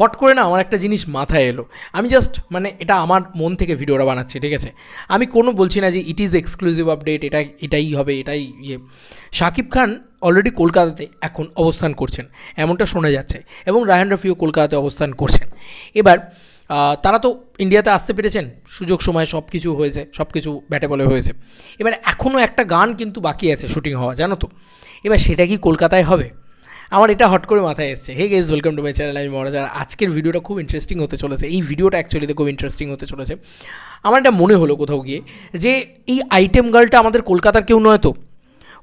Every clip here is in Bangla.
হট করে না আমার একটা জিনিস মাথায় এলো। আমি জাস্ট মানে এটা আমার মন থেকে ভিডিওটা বানাচ্ছি, ঠিক আছে? আমি কোনো বলছি না যে ইট ইজ এক্সক্লুসিভ আপডেট এটা, এটাই হবে, এটাই ইয়ে। শাকিব খান অলরেডি কলকাতাতে এখন অবস্থান করছেন, এমনটা শোনা যাচ্ছে। এবং রায়হান রফিও কলকাতাতে অবস্থান করছেন। এবার তারা তো ইন্ডিয়াতে আসতে পেরেছেন, সুযোগ, সময় সব কিছু হয়েছে সব কিছু ব্যাটে বলে হয়েছে। এবার এখনও একটা গান কিন্তু বাকি আছে শুটিং হওয়া, জানো তো? এবার সেটা কি কলকাতায় হবে? আমার এটা হট করে মাথায় এসছে। Hey guys welcome to my channel আমি মহারাজ আর আজকের ভিডিওটা খুব ইন্টারেস্টিং হতে চলেছে। এই ভিডিওটা অ্যাকচুয়ালিতে খুব ইন্টারেস্টিং হতে চলেছে। আমার এটা মনে হলো কোথাও গিয়ে যে এই আইটেম গার্লটা আমাদের কলকাতার কেউ নয় তো।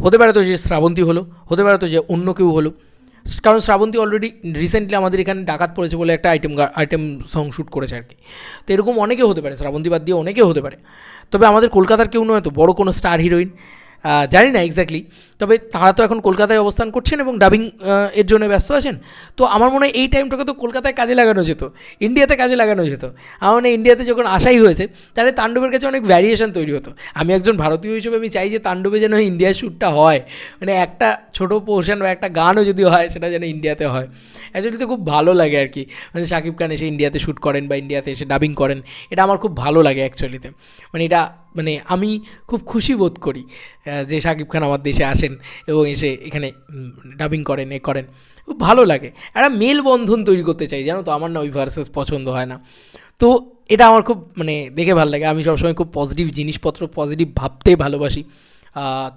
হতে পারে তো যে শ্রাবন্তী হলো, হতে পারে তো যে অন্য কেউ হলো। কারণ শ্রাবন্তী অলরেডি রিসেন্টলি আমাদের এখানে ডাকাত পড়েছে বলে একটা আইটেম আইটেম সং শ্যুট করেছে আর কি। তো এরকম অনেকে হতে পারে, শ্রাবন্তী বাদ দিয়ে অনেকে হতে পারে। তবে আমাদের কলকাতার কেউ নয় তো, বড় কোনো স্টার হিরোইন জানি না এক্স্যাক্টলি তবে তারা তো এখন কলকাতায় অবস্থান করছেন এবং ডাবিং এর জন্য ব্যস্ত আছেন। তো আমার মনে হয় এই টাইমটাকে তো কলকাতায় কাজে লাগানো যেত ইন্ডিয়াতে কাজে লাগানো যেত। আমার মনে ইন্ডিয়াতে যখন আসাই হয়েছে, তাহলে তাণ্ডবের কাছে অনেক ভ্যারিয়েশন তৈরি হতো। আমি একজন ভারতীয় হিসেবে আমি চাই যে তাণ্ডবে যেন ইন্ডিয়ার শ্যুটটা হয়। মানে একটা ছোটো পোর্শন বা একটা গানও যদি হয়, সেটা যেন ইন্ডিয়াতে হয়। অ্যাকচুয়ালি তো খুব ভালো লাগে আর কি। মানে শাকিব খান এসে ইন্ডিয়াতে শ্যুট করেন বা ইন্ডিয়াতে এসে ডাবিং করেন, এটা আমার খুব ভালো লাগে অ্যাকচুয়ালিতে মানে এটা মানে আমি খুব খুশি বোধ করি যে শাকিব খান আমার দেশে আসেন এবং এসে এখানে ডাবিং করেন, এ করেন। খুব ভালো লাগে। একটা মেলবন্ধন তৈরি করতে চাই, জানো তো, আমার না ওই ভার্সেস পছন্দ হয় না। তো এটা আমার খুব মানে দেখে ভালো লাগে। আমি সবসময় খুব পজিটিভ জিনিসপত্র পজিটিভ ভাবতে ভালোবাসি।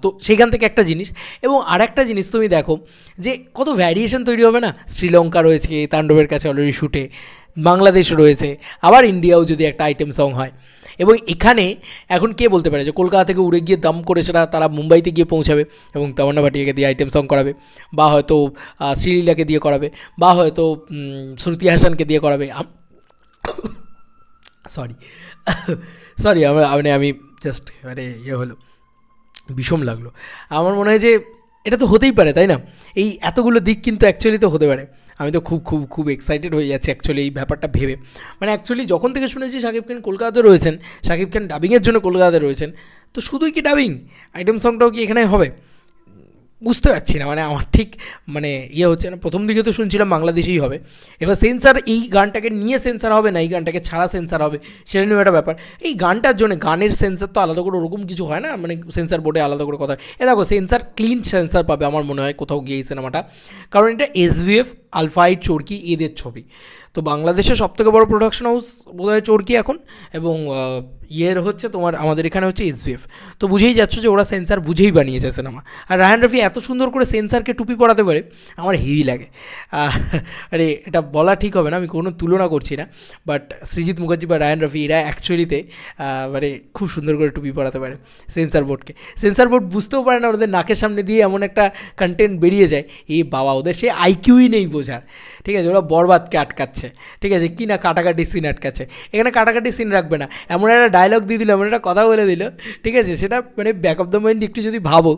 তো সেখান থেকে একটা জিনিস। এবং আর একটা জিনিস তুমি দেখো, যে কত ভ্যারিয়েশন তৈরি হবে না? শ্রীলঙ্কা রয়েছে, তাণ্ডবের কাছে অলরেডি শুটে বাংলাদেশ রয়েছে। আবার ইন্ডিয়াও যদি একটা আইটেম সং হয়। এবং এখানে এখন কে বলতে পারে যে কলকাতা থেকে উড়ে গিয়ে দাম করে সেটা তারা মুম্বাইতে গিয়ে পৌঁছাবে এবং তামান্না ভাটিয়াকে দিয়ে আইটেম সং করাবে, বা হয়তো শ্রীলীলাকে দিয়ে করাবে, বা হয়তো শ্রুতি হাসানকে দিয়ে করাবে। সরি সরি আমার মানে আমি জাস্ট মানে ইয়ে হলো, বিষম লাগল। আমার মনে হয় যে এটা তো হতেই পারে, তাই না? এই এতগুলো দিক কিন্তু অ্যাকচুয়ালি তো হতে পারে। আমি তো খুব খুব খুব এক্সাইটেড হয়ে যাচ্ছি অ্যাকচুয়ালি এই ব্যাপারটা ভেবে। মানে অ্যাকচুয়ালি যখন থেকে শুনেছি শাকিব খান কলকাতাতে রয়েছেন শাকিব খান ডাবিংয়ের জন্য কলকাতাতে রয়েছেন, তো শুধুই কি ডাবিং আইটেম সংটাও কি এখানে হবে? বুঝতে পারছি না মানে আমার ঠিক মানে ইয়ে হচ্ছে না, প্রথম দিকে তো শুনছিলাম বাংলাদেশেই হবে। এবার সেন্সার এই গানটাকে নিয়ে সেন্সার হবে না, এই গানটাকে ছাড়া সেন্সার হবে, সেটা নিয়েও একটা ব্যাপার। এই গানটার জন্য গানের সেন্সার তো আলাদা করে ওরকম কিছু হয় না মানে সেন্সার বোর্ডে আলাদা করে কথা। এ দেখো সেন্সার ক্লিন সেন্সার পাবে আমার মনে হয় কোথাও গিয়ে এই সিনেমাটা কারণ এটা এসভিএফ আলফাই চোরকি এদের ছবি। তো বাংলাদেশের সবথেকে বড় প্রোডাকশন হাউস বোধহয় চোরকি এখন এবং ইয়ের হচ্ছে তোমার, আমাদের এখানে হচ্ছে এসভিএফ তো বুঝেই যাচ্ছ যে ওরা সেন্সার বুঝেই বানিয়েছে সিনেমা আর রায়হান রফি এত সুন্দর করে সেন্সারকে টুপি পরাতে পারে, আমার হেভি লাগে। আরে, এটা বলা ঠিক হবে না, আমি কোনো তুলনা করছি না। বাট সৃজিৎ মুখার্জি বা রায়হান রফি, এরা অ্যাকচুয়ালিতে মানে খুব সুন্দর করে টুপি পরাতে পারে সেন্সার বোর্ডকে সেন্সার বোর্ড বুঝতেও পারে না, ওদের নাকের সামনে দিয়ে এমন একটা কন্টেন্ট বেরিয়ে যায়। এই বাবা, ওদের সে আইকিউই নেই বোঝার। ঠিক আছে, ওরা বরবাদকে আটকাচ্ছে। ঠিক আছে, কি না কাটাকাটি সিন আটকাচ্ছে। এখানে কাটাকাটি সিন রাখবে না। এমন একটা ডায়লগ দিয়ে দিল, এমন একটা কথা বলে দিল। ঠিক আছে, সেটা মানে ব্যাক অফ দ্য মাইন্ড একটু যদি ভাবো,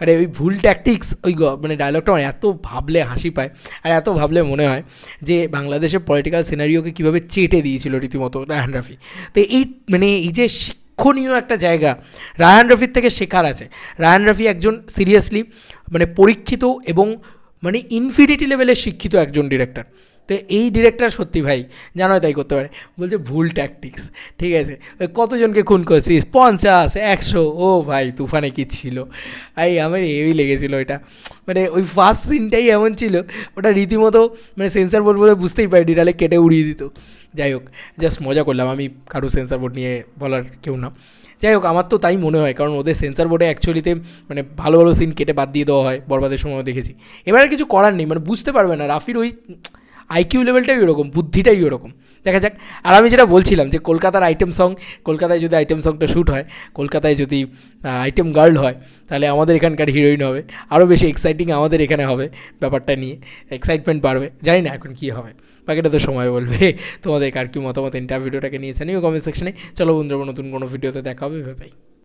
আরে ওই ভুল ট্যাকটিক্স ওই মানে ডায়লগটা আমার এত ভাবলে হাসি পায়, আর এত ভাবলে মনে হয় যে বাংলাদেশের পলিটিক্যাল সিনারিওকে কীভাবে চেটে দিয়েছিল রীতিমতো রায়হান রাফি। তো এই মানে এই যে শিক্ষণীয় একটা জায়গা রায়হান রফির থেকে শেখার আছে। রায়হান রফি একজন সিরিয়াসলি মানে পরীক্ষিত এবং মানে ইনফিনিটি লেভেলের শিক্ষিত একজন ডিরেক্টর তো এই ডিরেক্টর সত্যি ভাই, জানো তাই করতে পারে। বলছে ভুল ট্যাকটিক্স ঠিক আছে? ওই কতজনকে খুন করছিস? পঞ্চাশ, একশো, ও ভাই, তুফানে কি ছিল? এই আমার হেভি লেগেছিলো এটা মানে ওই ফার্স্ট সিনটাই এমন ছিল, ওটা রীতিমতো মানে সেন্সার বলব বলে বুঝতেই পারি ডিরালে কেটে উড়িয়ে দিত। যাই হোক জাস্ট মজা করলাম। আমি কারও সেন্সার বোর্ড নিয়ে বলার কেউ না। যাই হোক, আমার তো তাই মনে হয়, কারণ ওদের সেন্সার বোর্ডে অ্যাকচুয়ালিতে মানে ভালো ভালো সিন কেটে বাদ দিয়ে দেওয়া হয়, বরবাদের সময়ও দেখেছি। এবারে কিছু করার নেই মানে বুঝতে পারবে না, রাফির ওই আইকিউ লেভেলটাই ওরকম, বুদ্ধিটাই ওরকম। দেখা যাক। আর আমি যেটা বলছিলাম যে কলকাতার আইটেম সং, কলকাতায় যদি আইটেম সংটা শ্যুট হয়, কলকাতায় যদি আইটেম গার্ল হয়, তাহলে আমাদের এখানকার হিরোইন হবে। আরও বেশি এক্সাইটিং আমাদের এখানে হবে ব্যাপারটা নিয়ে। এক্সাইটমেন্ট বাড়বে। জানি না এখন কী হবে। বাকিটা তো সময় বলবে। তোমাদের কার কি মতামত? ইন্টার ভিডিওটাকে নিয়েছে? নিও কমেন্ট সেকশনে চলো বন্ধুরা, নতুন কোনো ভিডিওতে দেখা হবে। ভেবে